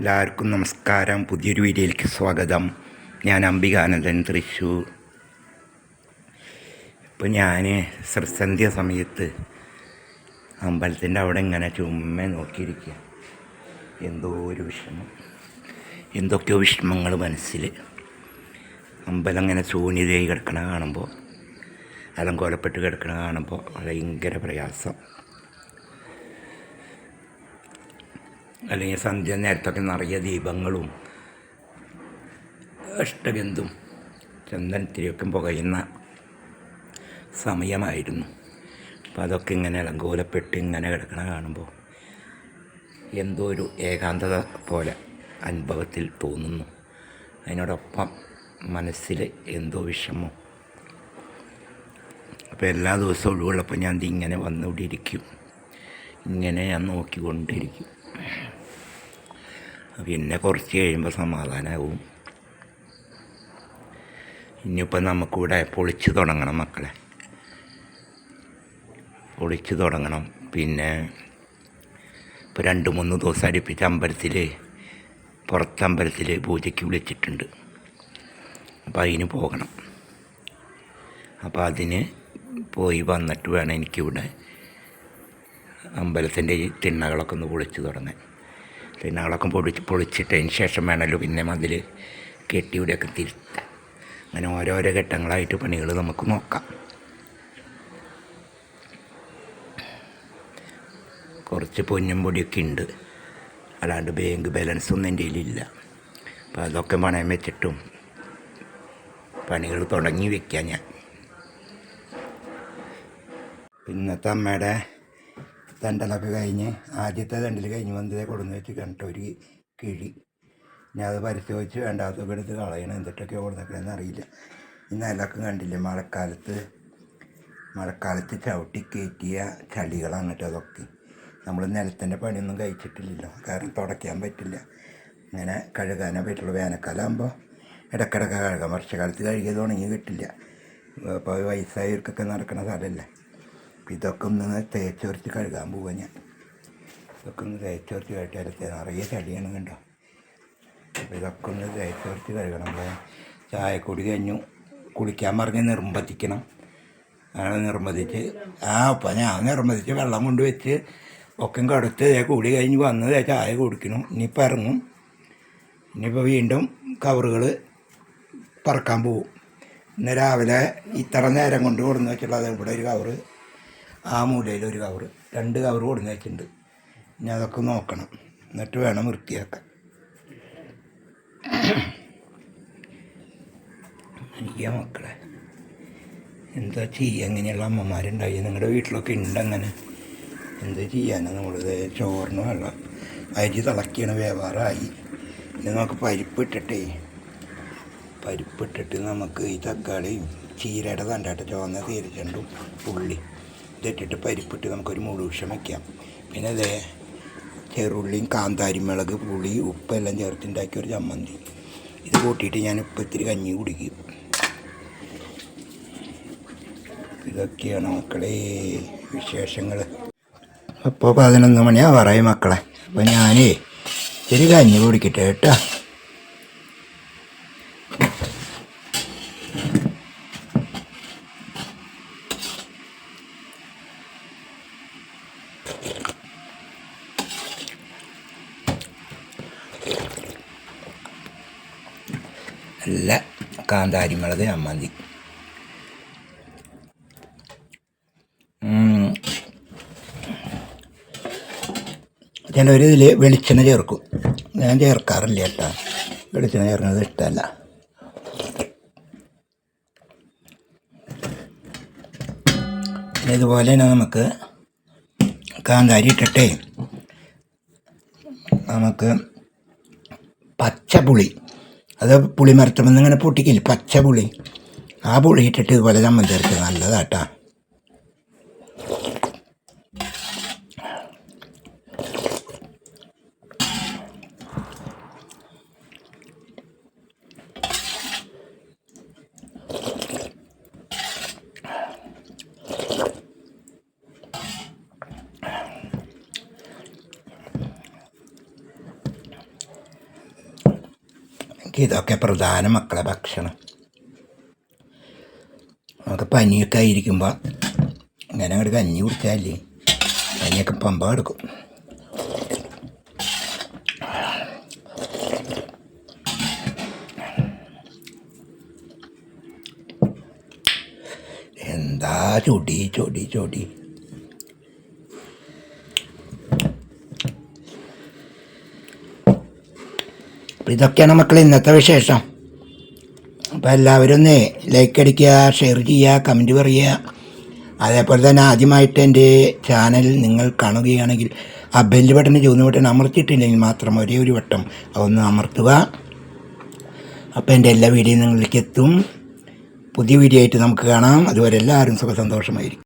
എല്ലാവർക്കും നമസ്കാരം. പുതിയൊരു വീഡിയോയിലേക്ക് സ്വാഗതം. ഞാൻ അംബികാനന്ദൻ തൃശ്ശൂർ. ഇപ്പോൾ ഞാൻ സൃസന്ധ്യ സമയത്ത് അമ്പലത്തിന്റെ അവിടെ ഇങ്ങനെ ചുമ്മ നോക്കിയിരിക്കുക എന്തോ ഒരു വിഷമം. എന്തൊക്കെയോ വിഷമങ്ങൾ മനസ്സിൽ അമ്പലം ഇങ്ങനെ ശൂന്യതയായി കിടക്കണ കാണുമ്പോൾ അലങ്കോലപ്പെട്ട് കിടക്കണ കാണുമ്പോൾ ഭയങ്കര പ്രയാസം. അല്ലെങ്കിൽ സന്ധ്യ നേരത്തൊക്കെ നിറയെ ദീപങ്ങളും അഷ്ടഗന്ധും ചന്ദനത്തിരിയൊക്കെ പുകയുന്ന സമയമായിരുന്നു. അപ്പോൾ അതൊക്കെ ഇങ്ങനെ അലങ്കോലപ്പെട്ട് ഇങ്ങനെ കിടക്കണ കാണുമ്പോൾ എന്തോ ഒരു ഏകാന്തത പോലെ അനുഭവത്തിൽ തോന്നുന്നു. അതിനോടൊപ്പം മനസ്സിൽ എന്തോ വിഷമം. അപ്പോൾ എല്ലാ ദിവസവും ഒഴിവുള്ളപ്പോൾ ഞാൻ ഇങ്ങനെ വന്നുകൊണ്ടിരിക്കും ഇങ്ങനെ ഞാൻ നോക്കിക്കൊണ്ടിരിക്കും. പിന്നെ കുറച്ച് കഴിയുമ്പോൾ സമാധാനമാവും ഇനിയിപ്പോൾ നമുക്കിവിടെ പൊളിച്ച് തുടങ്ങണം മക്കളെ. പൊളിച്ച് തുടങ്ങണം. പിന്നെ ഇപ്പോൾ രണ്ട് മൂന്ന് ദിവസം അടുപ്പിച്ച് അമ്പലത്തിൽ പുറത്തമ്പലത്തിൽ പൂജയ്ക്ക് വിളിച്ചിട്ടുണ്ട്. അപ്പോൾ അതിന് പോകണം. അപ്പോൾ അതിന് പോയി വന്നിട്ട് വേണം എനിക്കിവിടെ അമ്പലത്തിന്റെ ഈ തിണ്ണകളൊക്കെ ഒന്ന് പൊളിച്ച് തുടങ്ങാൻ. തിണ്ണകളൊക്കെ പൊളിച്ച് പൊളിച്ചിട്ടതിന് ശേഷം വേണമല്ലോ പിന്നെ മതിൽ കെട്ടിയിവിടെയൊക്കെ തിരുത്താൻ. അങ്ങനെ ഓരോരോ ഘട്ടങ്ങളായിട്ട് പണികൾ നമുക്ക് നോക്കാം. കുറച്ച് പൊന്നും പൊടിയൊക്കെ ഉണ്ട്. അല്ലാണ്ട് ബാങ്ക് ബാലൻസ് ഒന്നും എന്റെ കയ്യിലില്ല. അപ്പോൾ അതൊക്കെ പണയം വെച്ചിട്ടും പണികൾ തുടങ്ങി വയ്ക്കാം ഞാൻ. ഇന്നത്തെ അമ്മയുടെ തണ്ടലൊക്കെ കഴിഞ്ഞ് ആദ്യത്തെ തണ്ടിൽ കഴിഞ്ഞ് വന്നതേ കൊടുന്ന് വെച്ച് കണ്ട ഒരു കിഴി. ഇനി അത് പരിശോധിച്ച് വേണ്ടാത്തൊക്കെ എടുത്ത് കളയണം. എന്തിട്ടൊക്കെ കൊടുത്തേക്കണമെന്ന് അറിയില്ല. ഈ കണ്ടില്ല? മഴക്കാലത്ത് മഴക്കാലത്ത് ചവിട്ടി കയറ്റിയ ചളികളാണ് അതൊക്കെ. നമ്മൾ നിലത്തിന്റെ പണിയൊന്നും കഴിച്ചിട്ടില്ലല്ലോ. കാരണം തുടയ്ക്കാൻ പറ്റില്ല. ഇങ്ങനെ കഴുകാനേ പറ്റുള്ളൂ വേനൽക്കാലമാകുമ്പോൾ ഇടയ്ക്കിടയ്ക്ക് കഴുകാം. വർഷക്കാലത്ത് കഴുകിയത് ഉണങ്ങി കിട്ടില്ല. അപ്പോൾ വയസ്സായവർക്കൊക്കെ നടക്കുന്ന സ്ഥലമല്ലേ അപ്പോൾ ഇതൊക്കെ ഒന്ന് തേച്ചുരച്ച് കഴുകാൻ പോവാ ഞാൻ. ഇതൊക്കെ ഒന്ന് തേച്ചുരച്ച് കഴുകിയാൽ നിറയെ ചളിയാണ് കണ്ടോ? അപ്പോൾ ഇതൊക്കെ ഒന്ന് തേച്ചുരച്ച് കഴുകണം. അപ്പോൾ ചായക്കൊടി കഴിഞ്ഞു. കുളിക്കാൻ പറഞ്ഞ് നിർബന്ധിക്കണം. അങ്ങനെ നിർബന്ധിച്ച് ആ അപ്പം ഞാൻ നിർബന്ധിച്ച് വെള്ളം കൊണ്ട് വെച്ച് ഒക്കെ കടുത്ത് കൂടി കഴിഞ്ഞ് വന്ന് ചായ കുടിക്കണം. ഇനിയിപ്പോൾ ഇറങ്ങും. ഇനിയിപ്പോൾ വീണ്ടും കവറുകൾ പറക്കാൻ പോവും. ഇന്ന് രാവിലെ ഇത്ര നേരം കൊണ്ട് കൊടുന്ന് വെച്ചുള്ളത് ഇവിടെ ഒരു കവറ്. ആ മൂലയിൽ ഒരു കവറ് രണ്ട് കവറ് കൊടുന്ന് വെച്ചിട്ടുണ്ട് ഇനി അതൊക്കെ നോക്കണം. എന്നിട്ട് വേണം വൃത്തിയാക്കാൻ. എനിക്ക് മക്കളെ എന്താ ചെയ്യുക? അങ്ങനെയുള്ള അമ്മമാരുണ്ടായി? നിങ്ങളുടെ വീട്ടിലൊക്കെ ഉണ്ടങ്ങനെ? എന്താ ചെയ്യാനാണ് നമ്മളിത് ചോറിന് വെള്ളം അരി തിളക്കിയാണ് വേവാറായി. ഇനി നമുക്ക് പരിപ്പ് ഇട്ടിട്ടേ പരിപ്പ് ഇട്ടിട്ട് നമുക്ക് ഈ തക്കാളിയും ചീരയുടെ തണ്ടായിട്ട് ചുവന്ന തീരച്ചണ്ടും ഉള്ളി ഇതിട്ടിട്ട് പരിപ്പിട്ട് നമുക്കൊരു മുഴുവശം വയ്ക്കാം പിന്നെ അതേ ചെറുള്ളിയും കാന്താരി മുളക് പുളി ഉപ്പെല്ലാം ചേർത്തുണ്ടാക്കിയ ഒരു ചമ്മന്തി. ഇത് കൂട്ടിയിട്ട് ഞാൻ ഇപ്പം ഇത്തിരി കഞ്ഞി കുടിക്കും. ഇതൊക്കെയാണ് മക്കളെ വിശേഷങ്ങൾ അപ്പോൾ പതിനൊന്ന് മണിയാവാറായി മക്കളെ. അപ്പോൾ ഞാനേ ഇത്തിരി കഞ്ഞി കുടിക്കട്ടെ കേട്ടോ. നല്ല കാന്താരി മുളക് ചമ്മന്തി ഉം. ചിലവർ ഇതിൽ വെളിച്ചെണ്ണ ചേർക്കും. ഞാൻ ചേർക്കാറില്ല കേട്ടോ. വെളിച്ചെണ്ണ ചേർക്കുന്നത് ഇഷ്ടമല്ല. ഇതുപോലെ തന്നെ നമുക്ക് കാന്താരി ഇട്ടിട്ടേ നമുക്ക് പച്ചപ്പുളി അത് പുളി മരത്തുമ്പോൾ ഇങ്ങനെ പൊട്ടിക്കില്ല പുളി. ആ പുളി ഇട്ടിട്ട് ഇതുപോലെ ചമ്മന്തി ചേർത്ത് നല്ലതാട്ടാ. ഇതൊക്കെ പ്രധാന മക്കളെ ഭക്ഷണം. നമുക്ക് പനിയൊക്കെ ആയിരിക്കുമ്പോൾ ഇങ്ങനെ അങ്ങോട്ട് കഞ്ഞി കുടിച്ചാലേ പനിയൊക്കെ പമ്പ എടുക്കും. എന്താ ചൊടി ചൊടി ചൊടി. അപ്പോൾ ഇതൊക്കെയാണ് മക്കളെ ഇന്നത്തെ വിശേഷം. അപ്പോൾ എല്ലാവരും ഒന്ന് ലൈക്ക് അടിക്കുക ഷെയർ ചെയ്യുക കമന്റ് പറയുക. അതേപോലെ തന്നെ ആദ്യമായിട്ട് എന്റെ ചാനൽ നിങ്ങൾ കാണുകയാണെങ്കിൽ ആ ബെല്ല് ബട്ടൺ ചുവന്ന ബട്ടൺ അമർത്തിയിട്ടില്ലെങ്കിൽ മാത്രം ഒരേ ഒരു വട്ടം അതൊന്ന് അമർത്തുക. അപ്പോൾ എന്റെ എല്ലാ വീഡിയോയും നിങ്ങളിലേക്ക് എത്തും. പുതിയ വീഡിയോ ആയിട്ട് നമുക്ക് കാണാം. അതുവരെ എല്ലാവരും സുഖസന്തോഷമായിരിക്കും.